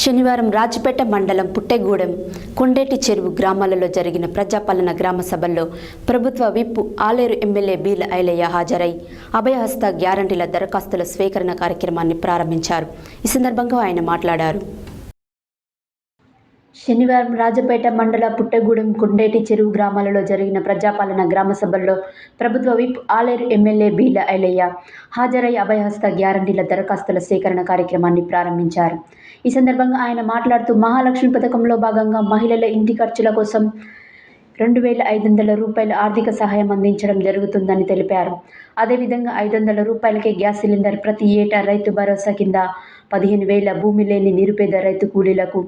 శనివారం రాజపేట మండలం పుట్టెగూడెం కొండేటి చెరువు గ్రామాలలో జరిగిన ప్రజాపాలన గ్రామ సభల్లో ప్రభుత్వ విప్ ఆలేరు ఎమ్మెల్యే బీల ఐలయ్య హాజరై అభయహస్త గ్యారంటీల దరఖాస్తుల స్వీకరణ కార్యక్రమాన్ని ప్రారంభించారు. ఈ సందర్భంగా ఆయన మాట్లాడారు. శనివారం రాజపేట మండల పుట్టగూడెం కుండేటి చెరువు గ్రామాలలో జరిగిన ప్రజాపాలన గ్రామ సభల్లో ప్రభుత్వ విప్ ఆలేరు ఎమ్మెల్యే బీల ఐలయ్య హాజరై అభయహస్త గ్యారంటీల దరఖాస్తుల సేకరణ కార్యక్రమాన్ని ప్రారంభించారు. ఈ సందర్భంగా ఆయన మాట్లాడుతూ మహాలక్ష్మి పథకంలో భాగంగా మహిళల ఇంటి ఖర్చుల కోసం రెండు వేల ఐదు వందల రూపాయల ఆర్థిక సహాయం అందించడం జరుగుతుందని తెలిపారు. అదేవిధంగా ఐదు వందల రూపాయలకే గ్యాస్ సిలిండర్ ప్రతి ఏటా రైతు భరోసా కింద పదిహేను వేల భూమి లేని నిరుపేద రైతు కూలీలకు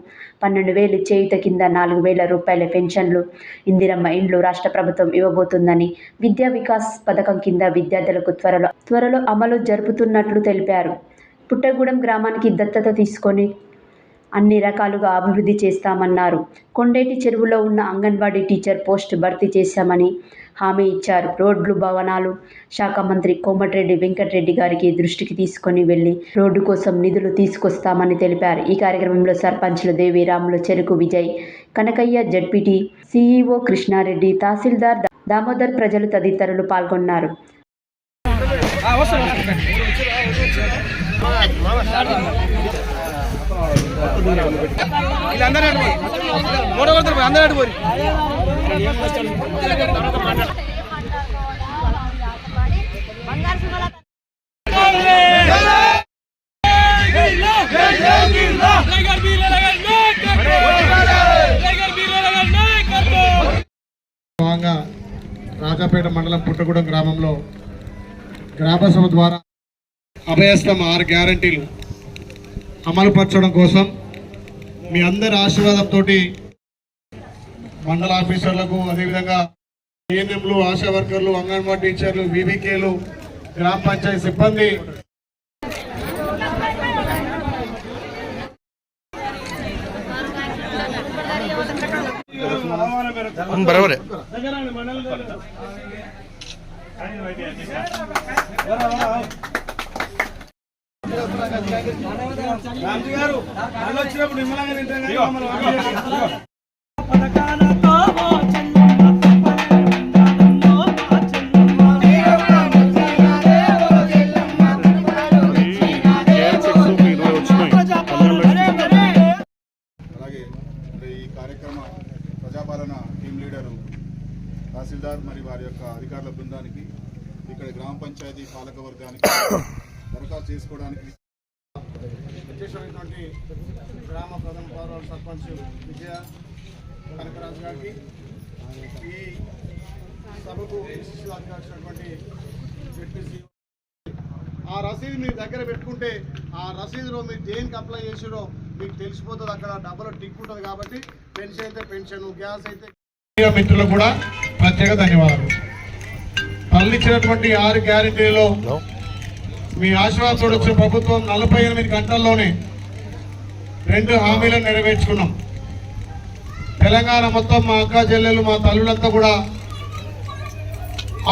పన్నెండు వేలు చేయుత కింద నాలుగు వేల రూపాయల పెన్షన్లు ఇందిరమ్మ ఇండ్లు రాష్ట్ర ప్రభుత్వం ఇవ్వబోతుందని విద్యా వికాస్ పథకం కింద విద్యార్థులకు త్వరలో త్వరలో అమలు జరుపుతున్నట్లు తెలిపారు. పుట్టగూడెం గ్రామానికి దత్తత తీసుకొని అన్ని రకాలుగా అభివృద్ధి చేస్తామన్నారు. కొండేటి చెరువులో ఉన్న అంగన్వాడీ టీచర్ పోస్ట్ భర్తీ చేశామని హామీ ఇచ్చారు. రోడ్లు భవనాలు శాఖ మంత్రి కోమటిరెడ్డి వెంకటరెడ్డి గారికి దృష్టికి తీసుకొని వెళ్ళి రోడ్డు కోసం నిధులు తీసుకొస్తామని తెలిపారు. ఈ కార్యక్రమంలో సర్పంచ్లు దేవిరాములు చెరుకు విజయ్ కనకయ్య జడ్పీటీ సీఈఓ కృష్ణారెడ్డి తహసీల్దార్ దామోదర్ ప్రజలు తదితరులు పాల్గొన్నారు. వీళ్ళందరూ మూడో అందరూ భాగంగా రాజాపేట మండలం పుట్టగూడెం గ్రామంలో గ్రామసభ ద్వారా అభయస్తం ఆరు గ్యారంటీలు అమలుపరచడం కోసం మీ అందరి ఆశీర్వాదంతో మండల ఆఫీసర్లకు అదేవిధంగా ఏఎన్ఎంలు ఆశా వర్కర్లు అంగన్వాడీ టీచర్లు వివికేలు గ్రామ పంచాయతీ సిబ్బంది. బరాబరే. గాంధీ గారు వాళ్ళు వచ్చినప్పుడు నిమ్మలంగా తింటాం ప్రజాపాలన టీం లీడరు తహసీల్దార్ మరి వారి యొక్క అధికారుల బృందానికి ఇక్కడ గ్రామ పంచాయతీ పాలక వర్గానికి దరఖాస్తు చేసుకోవడానికి వచ్చేసినటువంటి గ్రామ ప్రధాన పౌర సర్పంచ్ విజయ కనకరాజు గారికి ఈ సభకు విశిష్ట అధికారినటువంటి ఆ రసీదు మీ దగ్గర పెట్టుకుంటే ఆ రసీదులో మీరు దేనికి అప్లై చేసిరో మీకు తెలిసిపోతుంది. అక్కడ డబ్బులో టిక్ ఉంటుంది కాబట్టి పెన్షన్ అయితే పెన్షన్ గ్యాస్ అయితే మిత్రులకు కూడా ప్రత్యేక ధన్యవాదాలు. పనులు ఆరు గ్యారెంటీలో మీ ఆశీర్వాదంతో వచ్చిన ప్రభుత్వం నలభై ఎనిమిది గంటల్లోనే రెండు హామీలను నెరవేర్చుకున్నాం. తెలంగాణ మొత్తం మా అక్క చెల్లెలు మా తల్లులంతా కూడా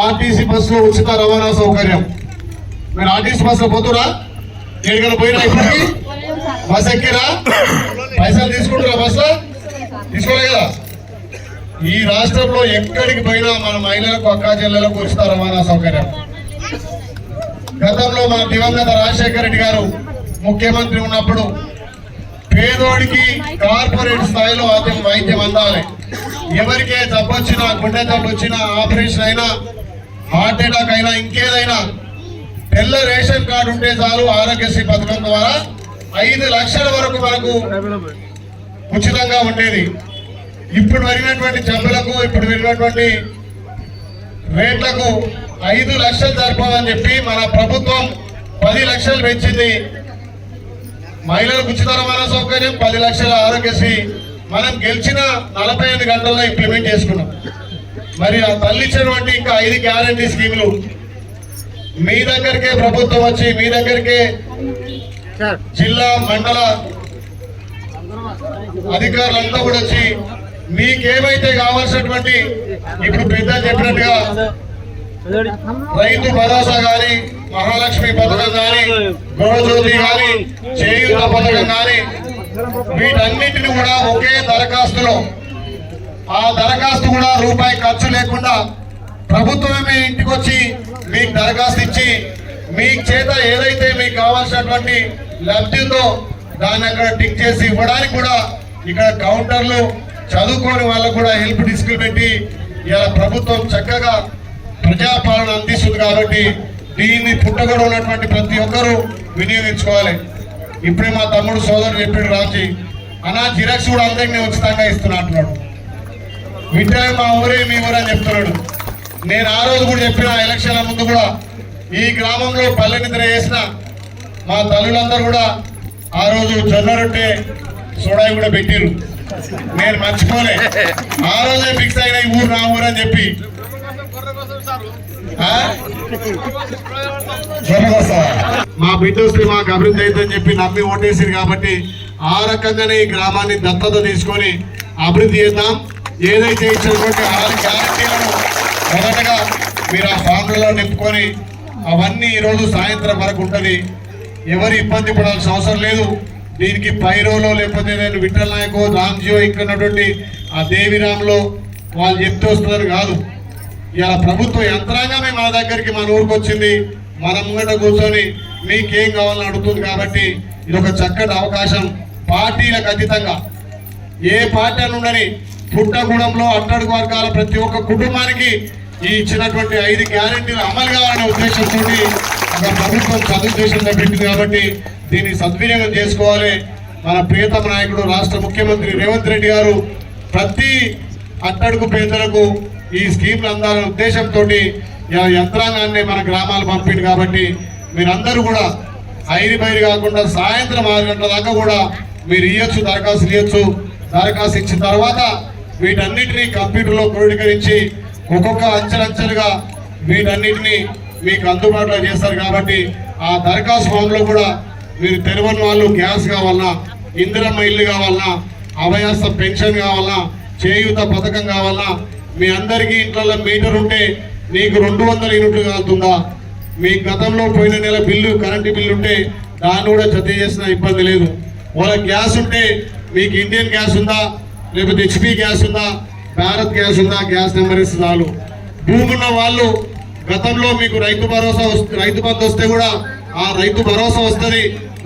ఆర్టీసీ బస్సులో ఉచిత రవాణా సౌకర్యం. మీరు ఆర్టీసీ బస్సులో పోతురా? ఎక్కడికైనా పోయినా ఇప్పటికి బస్ ఎక్కిరా? పైసలు తీసుకుంటారా బస్సులో? తీసుకోలే కదా. ఈ రాష్ట్రంలో ఎక్కడికి పోయినా మన మహిళలకు అక్క చెల్లెలకు ఉచిత రవాణా సౌకర్యం. గతంలో మన దివంగత రాజశేఖర రెడ్డి గారు ముఖ్యమంత్రి ఉన్నప్పుడు పేదోడికి కార్పొరేట్ స్థాయిలో అతని వైద్యం అందాలి. ఎవరికే జబ్బు వచ్చినా గుండె జబ్బు వచ్చినా ఆపరేషన్ అయినా హార్ట్ అటాక్ అయినా ఇంకేదైనా తెల్ల రేషన్ కార్డు ఉంటే చాలు ఆరోగ్యశ్రీ పథకం ద్వారా ఐదు లక్షల వరకు మనకు ఉచితంగా ఉండేది. ఇప్పుడు పెరిగినటువంటి జబ్బులకు ఇప్పుడు పెరిగినటువంటి రేట్లకు ఐదు లక్షలు సరిపోదని చెప్పి మన ప్రభుత్వం పది లక్షలు పెంచింది. మహిళలకు ఉచిత రవాణా సౌకర్యం పది లక్షల ఆరోగ్యశ్రీ. మనం గెలిచిన నలభై ఐదు గంటల్లో ఇంప్లిమెంట్ చేసుకున్నాం. మరి ఆ తల్లి ఇచ్చినటువంటి ఇంకా ఐదు గ్యారంటీ స్కీములు మీ దగ్గరికే ప్రభుత్వం వచ్చి మీ దగ్గరికే జిల్లా మండల అధికారులంతా కూడా వచ్చి మీకేమైతే కావాల్సినటువంటి ఇప్పుడు పెద్ద చెప్పినట్టుగా రైతు భరోసా గాని మహాలక్ష్మి పథకం గాని గృహజ్యోతి గాని చేయూత పథకం గాని వీటన్నిటిని కూడా ఒకే దరఖాస్తులో. ఆ దరఖాస్తు కూడా రూపాయి ఖర్చు లేకుండా ప్రభుత్వమే మీ ఇంటికి వచ్చి మీకు దరఖాస్తు ఇచ్చి మీ చేత ఏదైతే మీకు కావాల్సినటువంటి లబ్ధి ఉందో దాన్ని అక్కడ టిక్ చేసి ఇవ్వడానికి కూడా ఇక్కడ కౌంటర్లు చదువుకోని వాళ్ళకు కూడా హెల్ప్ డిస్కులు పెట్టి ఇలా ప్రభుత్వం చక్కగా ప్రజాపాలన అందిస్తుంది కాబట్టి దీన్ని పుట్టగొడ ఉన్నటువంటి ప్రతి ఒక్కరూ వినియోగించుకోవాలి. ఇప్పుడే మా తమ్ముడు సోదరుడు చెప్పాడు రాజీ అన్నా జిరాక్స్ కూడా అందరినీ ఉచితంగా ఇస్తున్నా అంటున్నాడు. వింటే మా ఊరే మీ ఊరే అని చెప్తున్నాడు. నేను ఆ రోజు కూడా చెప్పిన ఎలక్షన్ల ముందు కూడా ఈ గ్రామంలో పల్లె నిద్ర చేసిన మా తల్లులందరూ కూడా ఆ రోజు జొన్న రొట్టె సోడాయి కూడా పెట్టిరు నేను మర్చిపోలే. ఆ రోజే ఫిక్స్ అయిన ఈ ఊరు నా ఊరు అని చెప్పి. మా బిడ్డ వస్తే మాకు అభివృద్ధి అవుతుందని చెప్పి నమ్మి ఓటేసారు కాబట్టి ఆ రకంగానే ఈ గ్రామాన్ని దత్తత తీసుకొని అభివృద్ధి చేద్దాం. ఏదైతే ఇచ్చినటువంటి ఆరు గ్యారంటీలను మొదటగా మీరు ఆ ఫామ్లలో నింపుకొని అవన్నీ ఈరోజు సాయంత్రం వరకు ఉంటుంది. ఎవరు ఇబ్బంది పడాల్సిన అవసరం లేదు. దీనికి పైరోలో లేకపోతే నేను విఠల్ నాయకో రామ్జియో ఇక్కడ ఉన్నటువంటి ఆ దేవిరామ్లో వాళ్ళు చెప్తే వస్తున్నారు కాదు. ఇవాళ ప్రభుత్వ యంత్రాంగమే మన దగ్గరికి మన ఊరికి వచ్చింది మన ముంగట కూర్చొని మీకేం కావాలని అడుగుతుంది కాబట్టి ఇది ఒక చక్కటి అవకాశం పార్టీలకు అతీతంగా. ఏ పార్టీ అని ఉండని పుట్టగూడెంలో అట్టడుగు వర్గాల ప్రతి ఒక్క కుటుంబానికి ఈ ఇచ్చినటువంటి ఐదు గ్యారెంటీలు అమలు కావాలనే ఉద్దేశంతో ఒక ప్రభుత్వం సదుద్దేశంతో పెట్టింది కాబట్టి దీన్ని సద్వినియోగం చేసుకోవాలి. మన ప్రియతమ నాయకుడు రాష్ట్ర ముఖ్యమంత్రి రేవంత్ రెడ్డి గారు ప్రతి అట్టడుగు పేదలకు ఈ స్కీమ్లు అందాలనే ఉద్దేశంతో యంత్రాంగాన్ని మన గ్రామాలు పంపింది కాబట్టి మీరందరూ కూడా ఐదు బయలు కాకుండా సాయంత్రం ఆరు గంటల దాకా కూడా మీరు ఇవ్వచ్చు దరఖాస్తు ఇవ్వచ్చు దరఖాస్తు ఇచ్చిన తర్వాత వీటన్నిటినీ కంప్యూటర్లో క్రోడీకరించి ఒక్కొక్క అంచెలంచెలుగా వీటన్నిటిని మీకు అందుబాటులో చేస్తారు కాబట్టి ఆ దరఖాస్తు ఫామ్లో కూడా మీరు తెలియని వాళ్ళు గ్యాస్ కావాలన్నా ఇందిరమ్మ ఇల్లు కావాలన్నా అభయాస్త పెన్షన్ కావాలన్నా చేయూత పథకం కావాలన్నా మీ అందరికీ ఇంట్లో మీటర్ ఉంటే నీకు రెండు వందల యూనిట్లు కాలుతుందా? మీ గతంలో పోయిన నెల బిల్లు కరెంటు బిల్లు ఉంటే దాన్ని కూడా జత చేసిన ఇబ్బంది లేదు. వాళ్ళ గ్యాస్ ఉంటే మీకు ఇండియన్ గ్యాస్ ఉందా? లేకపోతే హెచ్పి గ్యాస్ ఉందా? భారత్ గ్యాస్ ఉందా? గ్యాస్ నెంబర్ ఇస్తే చాలు. భూమి ఉన్న వాళ్ళు గతంలో మీకు రైతు భరోసా రైతు బంధు వస్తే కూడా ఆ రైతు భరోసా వస్తుంది.